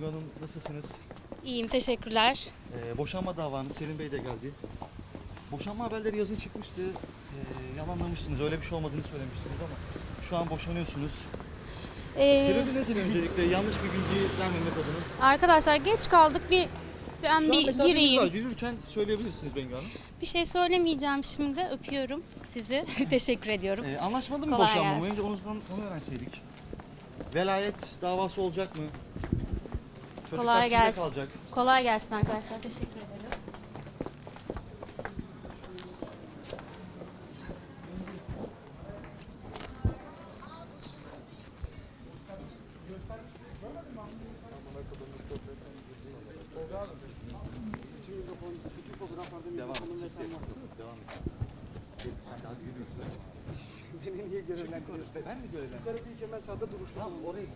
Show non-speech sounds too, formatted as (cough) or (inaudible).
Bengu Hanım nasılsınız? İyiyim, teşekkürler. Ee, boşanma davanız Selim Bey de geldi. Boşanma haberleri yazın çıkmıştı. Ee, yalanlamıştınız. Öyle bir şey olmadığını söylemiştiniz ama şu an boşanıyorsunuz. Ee, Sebebi nedir öncelikle? Yanlış bir bilgi vermemek adına. arkadaşlar geç kaldık. Bir ben Şu bir mesafeniz var. gireyim. Yürürken söyleyebilirsiniz Bengu Hanım. Bir şey söylemeyeceğim şimdi. Öpüyorum sizi. (laughs) Teşekkür ediyorum. Ee, anlaşmalı mı Kolay boşanma? mı? Önce ondan onu öğrenseydik. Velayet davası olacak mı? Çocuklar Kolay gelsin. kalacak? Kolay gelsin arkadaşlar. Teşekkür ederim. Devam et. Devam et. Hadi yürü. Beni niye görevlendiriyorsun? Ben mi görevlendim? Yukarı bir kemer sağda duruşma. Tamam oraya.